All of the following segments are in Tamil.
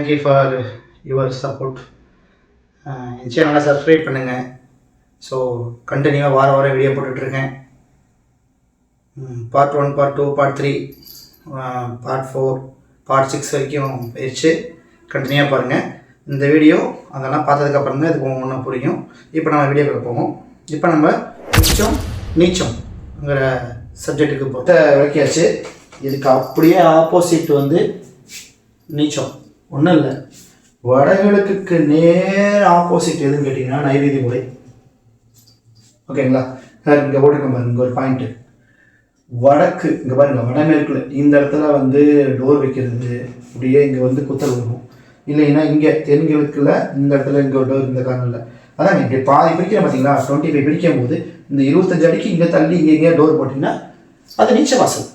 Thank you for your support என் சேனலை சப்ஸ்கிரைப் பண்ணுங்கள் ஸோ கண்டினியூவாக வார வாரம் வீடியோ போட்டுட்ருக்கேன். Part one part two part three part four part six வரைக்கும் போயிடுச்சு. கண்டினியூவாக பாருங்கள் இந்த வீடியோ அதெல்லாம் பார்த்ததுக்கப்புறம் தான் இதுக்கு ஒன்றும் புரியும். இப்போ நம்ம வீடியோக்குள்ள போவோம். இப்போ நம்ம உச்சம் நீச்சம்ங்கிற சப்ஜெக்ட்டுக்கு பொறுத்த விளக்கியாச்சு இதுக்கு அப்படியே ஆப்போசிட் வந்து நீச்சம். ஒன்றும் இல்லை வடகிழக்குக்கு நேர் ஆப்போசிட் எதுன்னு கேட்டிங்கன்னா நைவேதி முறை ஓகேங்களா சார் இங்கே போட்டுருக்க பாருங்க இங்கே ஒரு பாயிண்ட்டு வடக்கு இங்கே பாருங்க வடமேற்குல இந்த இடத்துல வந்து டோர் வைக்கிறது அப்படியே இங்கே வந்து குத்தல் வரும் இல்லைன்னா இங்கே தென்கிழக்கில் இந்த இடத்துல இங்கே ஒரு டோர் இந்த காரணம் அதான் இப்படி பாதி பிரிக்கிறேன் பார்த்தீங்களா டுவெண்ட்டி ஃபைவ் பிடிக்கும் போது இந்த இருபத்தஞ்சு அடிக்கு இங்கே தள்ளி இங்கே இங்கே டோர் போட்டிங்கன்னா அது நீச்ச வாசல்.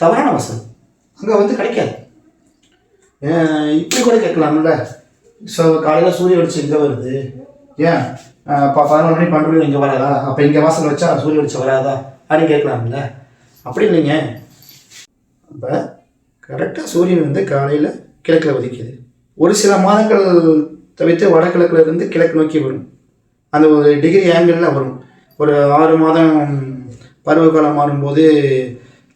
தவறான வாசல். அங்கே வந்து கிடைக்காது. இப்படி கூட கேட்கலாம்ல. ஸோ காலையில் சூரிய வெளிச்சம் இங்கே வருது? ஏன்? இப்போ பதினொரு மணி பன்னெண்டு மணி இங்கே வராதா அப்போ இங்கே வாசல் வச்சா சூரிய வெளிச்சம் வராதா? அப்படின்னு கேட்கலாம்ல. அப்படி இல்லைங்க. அப்போ கரெக்டாக சூரியன் வந்து காலையில் கிழக்கில் உதிக்குது. ஒரு சில மாதங்கள் தவிர்த்து வடகிழக்கில் இருந்து கிழக்கு நோக்கி வரும். அந்த ஒரு டிகிரி ஆங்கிளில் வரும். ஒரு ஆறு மாதம் பருவகாலம் மாறும்போது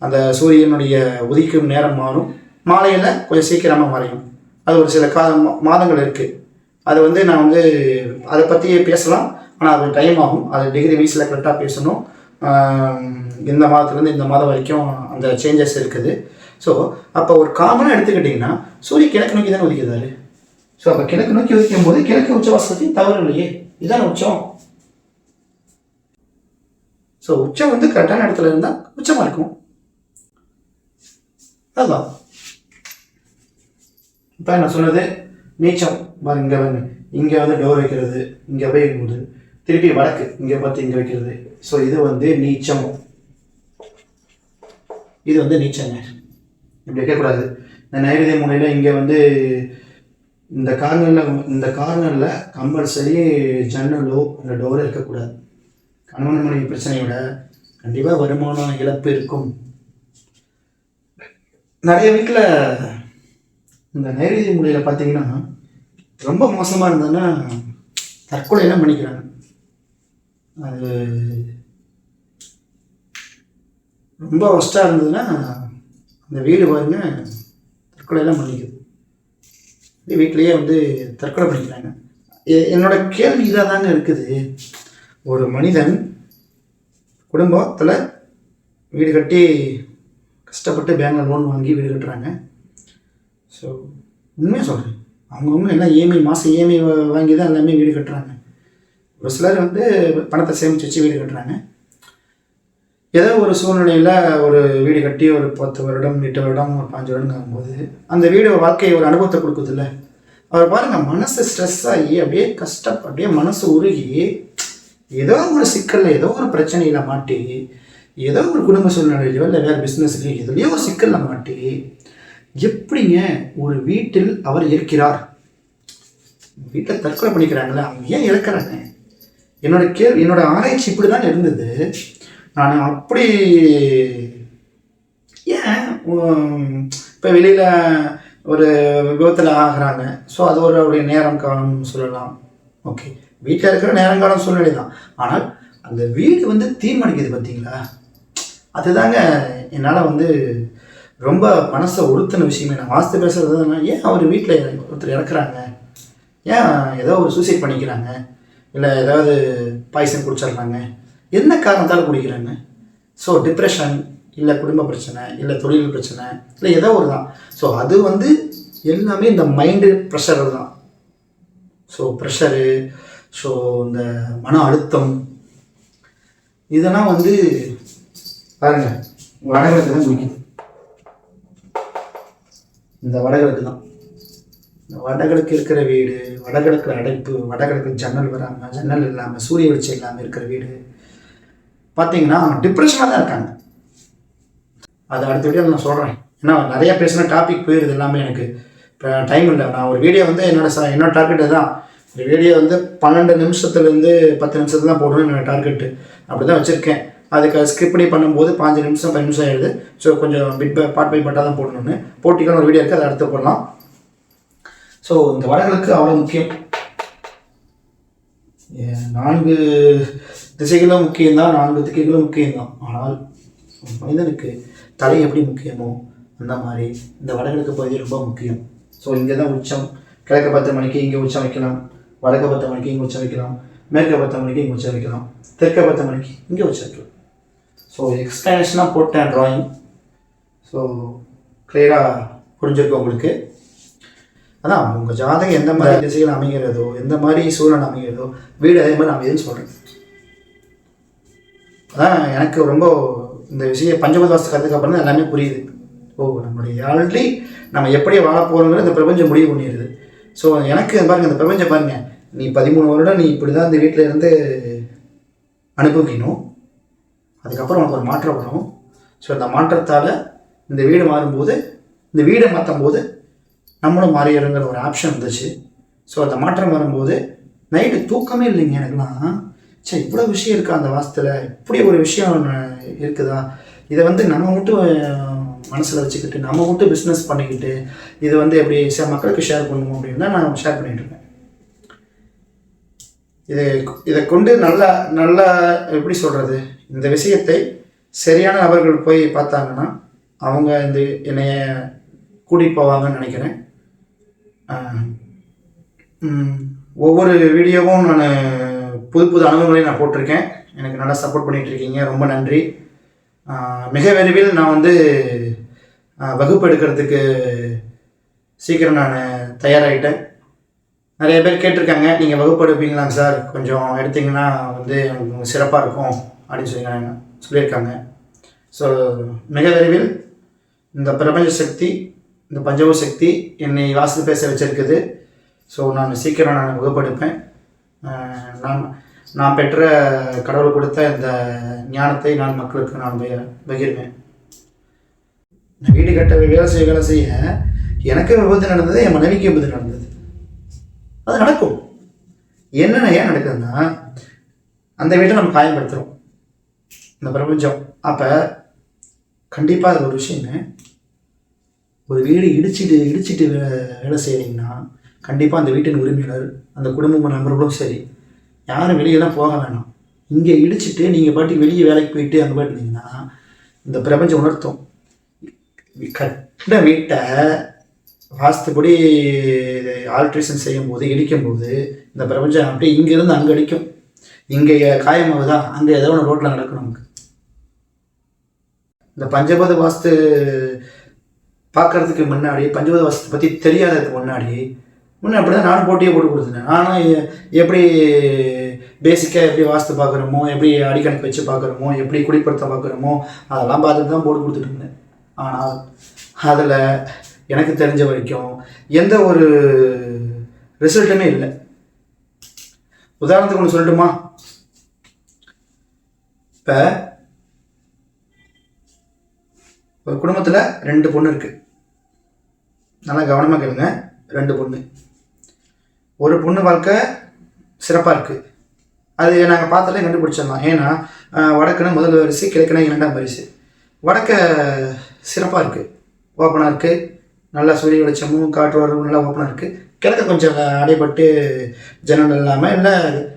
அந்த சூரியனுடைய உதிக்கும் நேரம் மாறும். மாலையில் கொஞ்சம் சீக்கிரமாக மறையும். அது ஒரு சில கா மாதங்கள் இருக்குது அது வந்து நான் வந்து அதை பற்றி பேசலாம். ஆனால் அது டைம் ஆகும். அது டிகிரி வீஸில் கரெக்டாக பேசணும். இந்த மாதத்துலேருந்து இந்த மாதம் வரைக்கும் அந்த சேஞ்சஸ் இருக்குது. ஸோ அப்போ ஒரு காமனாக எடுத்துக்கிட்டிங்கன்னா சூரிய கிழக்கு நோக்கி தானே உதிக்கிறாரு ஸோ அப்போ கிழக்கு நோக்கி உதிக்கும் போது கிழக்கு உச்சவாசத்தையும் தவறு இல்லையே. இதுதான் உச்சம். ஸோ உச்சம் வந்து கரெக்டான இடத்துல இருந்தால் உச்சமாக இருக்கும். அதுதான் இப்போ நான் சொன்னது நீச்சம். பாருங்க இங்கே வந்து இங்கே வந்து டோர் வைக்கிறது இங்கே போய் வைக்கும்போது திருப்பி வடக்கு இங்கே பார்த்து இங்கே வைக்கிறது. ஸோ இது வந்து நீச்சம். இது வந்து நீச்சங்க இப்படி வைக்கக்கூடாது. இந்த நைவேத்திய முனையில் இங்கே வந்து இந்த கார்னரில் இந்த கார்னரில் கம்பல்சரி ஜன்னலோ இந்த டோரோ இருக்கக்கூடாது. கணவன் மனைவி பிரச்சனையோட கண்டிப்பாக வருமானம் இழப்பு இருக்கும். நிறைய வீட்டில் இந்த நைவேத்திய முறையில் பார்த்தீங்கன்னா ரொம்ப மோசமாக இருந்ததுன்னா தற்கொலையெல்லாம் பண்ணிக்கிறாங்க. அது ரொம்ப ஒஸ்ட்டாக இருந்ததுன்னா அந்த வீடு பாருங்க தற்கொலையெல்லாம் பண்ணிக்குது. வீட்டிலையே வீட்டிலேயே வந்து தற்கொலை பண்ணிக்கிறாங்க. எ- என்னோட கேள்வி இதாக தாங்க இருக்குது. ஒரு மனிதன் குடும்பத்தில் வீடு கட்டி கஷ்டப்பட்டு பேங்கில் லோன் வாங்கி வீடு கட்டுறாங்க. ஸோ உண்மையாக சொல்கிறேன் அவங்கவுங்க எல்லாம் இஎம்ஐ மாதம் இஎம்ஐ வாங்கி தான் எல்லாமே வீடு கட்டுறாங்க. ஒரு சிலர் வந்து பணத்தை சேமித்து வச்சு வீடு கட்டுறாங்க. ஏதோ ஒரு சூழ்நிலையில் ஒரு வீடு கட்டி ஒரு பத்து வருடம் எட்டு வருடம் ஒரு பாஞ்சு வருடம் போது அந்த வீடு வாழ்க்கை ஒரு அனுபவத்தை கொடுக்குதுல்ல. அவர் பாருங்கள் மனசு ஸ்ட்ரெஸ் ஆகி அப்படியே கஷ்டம் அப்படியே மனசு உருகி ஏதோ ஒரு சிக்கலில் ஏதோ ஒரு பிரச்சனையில் மாட்டி ஏதோ ஒரு குடும்ப சூழ்நிலையிலையோ இல்லை வேறு பிஸ்னஸ்லையோ எதுலேயோ ஒரு சிக்கலில் மாட்டி எப்படிங்க ஒரு வீட்டில் அவர் இருக்கிறார்? வீட்டில் தற்கொலை பண்ணிக்கிறாங்களே அவங்க ஏன் இறக்குறாங்க என்னோட கேள்வி என்னோட ஆராய்ச்சி இப்படி தான் இருந்தது. நான் அப்படி ஏன் இப்போ வெளியில் ஒரு விபத்தில் ஆகிறாங்க. ஸோ அது ஒரு அவருடைய நேரம் காலம் சொல்லலாம். ஓகே வீட்டில் இருக்கிற நேரம் காலம் சூழ்நிலை தான். ஆனால் அந்த வீடு வந்து தீர்மானிக்குது பார்த்தீங்களா அதுதாங்க என்னால் வந்து ரொம்ப மனசை உறுத்தின விஷயமே. நான் வாஸ்து பேசுறது ஏன் அவர் வீட்டில் ஒருத்தர் இறக்குறாங்க? ஏன் ஏதோ ஒரு சூசைட் பண்ணிக்கிறாங்க? இல்லை ஏதாவது பாய்சன் குடிச்சிடுறாங்க. என்ன காரணத்தால் குடிக்கிறாங்க? ஸோ டிப்ரெஷன் இல்லை குடும்ப பிரச்சனை இல்லை தொழில் பிரச்சனை இல்லை ஏதோ ஒரு தான். ஸோ அது வந்து எல்லாமே இந்த மைண்டு ப்ரெஷர் தான். ஸோ ப்ரெஷரு ஸோ இந்த மன அழுத்தம். இதெல்லாம் வந்து பாருங்கள் வடகிழக்கு தான் குடிக்குது இந்த வடகிழக்கு தான். இந்த வடகிழக்கு இருக்கிற வீடு வடகிழக்கு அடைப்பு வடகிழக்கு ஜன்னல் வராமல் ஜன்னல் இல்லாமல் சூரிய வெளிச்சம் இல்லாமல் இருக்கிற வீடு. பார்த்தீங்கன்னா டிப்ரெஷனாக தான் இருக்காங்க. அது அடுத்த நான் சொல்கிறேன் ஏன்னா நிறைய பேசின டாபிக் போயிடுது எல்லாமே எனக்கு. இப்போ டைம் இல்லை. நான் ஒரு வீடியோ வந்து என்னோட ச என்னோட டார்கெட்டு தான். ஒரு வீடியோ வந்து பன்னெண்டு நிமிஷத்துலேருந்து பத்து நிமிஷத்துல தான் போடணும் என்னோட டார்கெட்டு அப்படி தான் வச்சுருக்கேன். அதுக்கு ஸ்கிரிப்டி பண்ணும்போது பாஞ்சு நிமிஷம் பத்து நிமிஷம் ஆயிடுது. ஸோ கொஞ்சம் பிட் பை பார்ட் பை பார்ட்டாக தான் போடணும்னு. போட்டிக்கான ஒரு வீடியோ இருக்குது அதை அடுத்து போடலாம். ஸோ இந்த வடகிழக்கு அவ்வளோ முக்கியம். நான்கு திசைகளும் முக்கியம்தான் நான்கு திசைகளும் முக்கியம்தான். ஆனால் மனிதனுக்கு தலை எப்படி முக்கியமோ அந்த மாதிரி இந்த வடகிழக்கு பகுதி ரொம்ப முக்கியம். ஸோ இங்கே தான் உச்சம். கிழக்கு பத்து மணிக்கு இங்கே உச்சம் வைக்கலாம். வடக்கு பத்து மணிக்கு இங்கே உச்சம் வைக்கலாம். மேற்கு பத்து மணிக்கு இங்கே உச்சம் வைக்கலாம். தெற்கு பத்து மணிக்கு இங்கே உச்சம் வைக்கலாம். ஸோ எக்ஸ்பிளனேஷனாக போட்டேன் ட்ராயிங் ஸோ கிளியராக புரிஞ்சிருக்கும் உங்களுக்கு. அதான் உங்கள் ஜாதகம் எந்த மாதிரி திசைகள் அமைகிறதோ எந்த மாதிரி சூழல் அமைகிறதோ வீடு அதே மாதிரி அமையுதுன்னு சொல்கிறேன் அதான் எனக்கு ரொம்ப இந்த விஷயம் பஞ்சபத வாஸ்து கற்றுக்க அப்புறம் எல்லாமே புரியுது. ஓ நம்மளுடைய ஆல்ரெடி நம்ம எப்படி வாழ போகிறோங்கிற இந்த பிரபஞ்சம் முடிவு பண்ணிடுது. ஸோ எனக்கு பாருங்க இந்த பிரபஞ்சம் பாருங்க. நீ பதிமூணு வருடம் நீ இப்படி தான் இந்த வீட்டில் இருந்து அனுபவிக்கணும். அதுக்கப்புறம் உனக்கு ஒரு மாற்றம் வரும். ஸோ அந்த மாற்றத்தால் இந்த வீடு மாறும்போது இந்த வீடை மாற்றும் போது நம்மளும் மாறிடுங்கிற ஒரு ஆப்ஷன் இருந்துச்சு ஸோ அந்த மாற்றம் வரும்போது நைட்டு தூக்கமே இல்லைங்க எனக்குலாம். சரி இவ்வளோ விஷயம் இருக்கா அந்த வாசத்தில்? இப்படி ஒரு விஷயம் இருக்குதா? இதை வந்து நம்ம மட்டும் மனசில் வச்சுக்கிட்டு நம்ம மட்டும் பிஸ்னஸ் பண்ணிக்கிட்டு இது வந்து எப்படி சே மக்களுக்கு ஷேர் பண்ணுவோம் அப்படின்னு தான் நான் ஷேர் பண்ணிகிட்டு இருக்கேன். இதை இதை கொண்டு நல்லா நல்லா எப்படி சொல்கிறது இந்த விஷயத்தை சரியான நபர்கள் போய் பார்த்தாங்கன்னா அவங்க இந்த என்னைய கூட்டிகிட்டு போவாங்கன்னு நினைக்கிறேன். ஒவ்வொரு வீடியோவும் நான் புது புது அனுபவங்களையும் நான் போட்டிருக்கேன். எனக்கு நல்லா சப்போர்ட் பண்ணிகிட்ருக்கீங்க ரொம்ப நன்றி. மிக விரைவில் நான் வந்து வகுப்பு எடுக்கிறதுக்கு சீக்கிரம் நான் தயாராகிட்டேன் நிறைய பேர் கேட்டிருக்காங்க. நீங்கள் வகுப்படுப்பீங்களா சார். கொஞ்சம் எடுத்தீங்கன்னா வந்து சிறப்பாக இருக்கும் அப்படின்னு சொல்லி சொல்லியிருக்காங்க. ஸோ மிக விரைவில் இந்த பிரபஞ்ச சக்தி இந்த பஞ்சவ சக்தி என்னை வாசல் பேச வச்சிருக்குது. ஸோ நான் சீக்கிரம் நான் வகுப்பெடுப்பேன் நான் நான் பெற்ற கடவுள் கொடுத்த இந்த ஞானத்தை நான் மக்களுக்கு நான் பகிர்- பகிர்வேன். நான் வீடு கட்ட வேலை செய்ய வேலை செய்ய எனக்கு விபத்து நடந்தது என் மனைவிக்கு விபத்து நடந்தது. அது நடக்கும். என்னென்ன ஏன் நடக்குதுன்னா அந்த வீட்டை நம்ம காயப்படுத்துகிறோம் இந்த பிரபஞ்சம். அப்போ கண்டிப்பாக அது ஒரு விஷயங்க ஒரு வீடு இடிச்சிட்டு இடிச்சிட்டு வேலை செய்கிறீங்கன்னா கண்டிப்பாக அந்த வீட்டின் உரிமையாளர் அந்த குடும்ப நண்பர்களும் சரி யாரும் வெளியெல்லாம் போக வேணாம். இங்கே இடிச்சிட்டு நீங்கள் பாட்டுக்கு வெளியே வேலைக்கு போயிட்டு அங்கே போயிட்டு இருந்தீங்கன்னா இந்த பிரபஞ்சம் உணர்த்தும். கட்டின வீட்டை வாஸ்துப்படி ஆல்ட்ரேஷன் செய்யும் போது இடிக்கும் போது இந்த பிரபஞ்சம் அப்படியே இங்கேருந்து அங்கே அடிக்கும். இங்கே காயமாகுதா? அங்கே ஏதோ ஒன்று ரோட்டில் நடக்கும் நமக்கு. இந்த பஞ்சபத வாஸ்து பார்க்கறதுக்கு முன்னாடி பஞ்சபத வாஸ்து பற்றி தெரியாததுக்கு முன்னாடி முன்னே அப்படி தான் நானும் போட்டியே போட்டு கொடுத்துட்டேன் நானும் எப்படி பேசிக்காக எப்படி வாஸ்து பார்க்குறோமோ எப்படி அடிக்கணக்கு வச்சு பார்க்குறோமோ எப்படி குடிப்படுத்த பார்க்குறோமோ அதெல்லாம் பார்த்துட்டு தான் போட்டு கொடுத்துட்டு இருந்தேன். ஆனால் அதில் எனக்கு தெரிஞ்ச வரைக்கும் எந்த ஒரு ரிசல்ட்டுமே இல்லை. உதாரணத்துக்கு ஒன்று சொல்லட்டுமா? இப்போ ஒரு குடும்பத்தில் ரெண்டு பொண்ணு இருக்குது நல்லா கவனமாக கேளுங்க. ரெண்டு பொண்ணு. ஒரு பொண்ணு வாழ்க்கை சிறப்பாக இருக்குது அது நாங்கள் பார்த்தாலே கண்டுபிடிச்சிடலாம். ஏன்னா ஆஹ், வடக்குன்னு முதல் வரிசை கிழக்குனா இரண்டாம் வரிசை. வடக்க சிறப்பாக இருக்குது ஓப்பனாக இருக்குது நல்லா சூரிய வெளிச்சமும் காற்று வரும் நல்லா ஓப்பனாக இருக்குது கிழக்க கொஞ்சம் அடைபட்டு ஜன்னல் இல்லாமல் இல்லை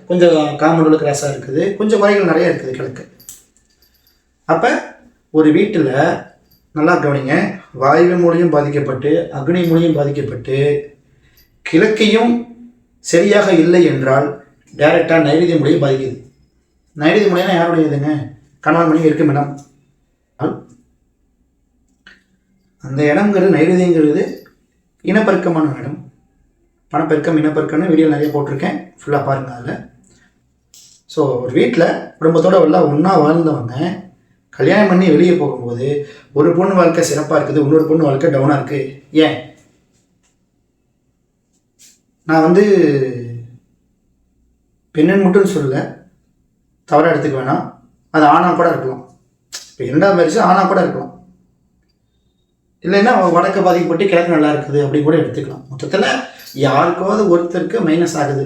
கொஞ்சம் காம்பவுண்டில் கிராஸாக இருக்குது. கொஞ்சம் குறைகள் நிறைய இருக்குது கிழக்கு. அப்போ ஒரு வீட்டில் நல்லா கவனிங்க. வாயு மூலியம் பாதிக்கப்பட்டு அக்னி மூலியம் பாதிக்கப்பட்டு கிழக்கையும் சரியாக இல்லை என்றால் டைரெக்டாக நைவேதிய மூலியம் பாதிக்குது. நைவேதிய மூலியம் யாருடையதுங்க? கணவன் மணி இருக்கும் இடம் அந்த இடங்கிறது நைவேத்தியங்கிறது இனப்பெருக்கமான இடம். பணப்பெருக்கம் இனப்பெருக்கம்னு வீடியோ நிறைய போட்டிருக்கேன். ஃபுல்லாக பாருங்கள் அதில். ஸோ ஒரு வீட்டில் குடும்பத்தோடு எல்லாம் ஒன்றா வாழ்ந்தவங்க கல்யாணம் பண்ணி வெளியே போகும்போது ஒரு பொண்ணு வாழ்க்கை சிறப்பாக இருக்குது இன்னொரு பொண்ணு வாழ்க்கை டவுனாக இருக்குது ஏன்? நான் வந்து பெண்ணன் மட்டும் சொல்லலை. தவறாக எடுத்துக்க வேணாம். அது ஆணாக கூட இருக்கலாம். இப்போ இரண்டாம் மேரேஜ் ஆணாக கூட இருக்கலாம். இல்லைன்னா வடக்கு பாதிக்கப்பட்டு கிழக்கு நல்லா இருக்குது அப்படி கூட எடுத்துக்கலாம். மொத்தத்தில் யாருக்காவது ஒருத்தருக்கு மைனஸ் ஆகுது.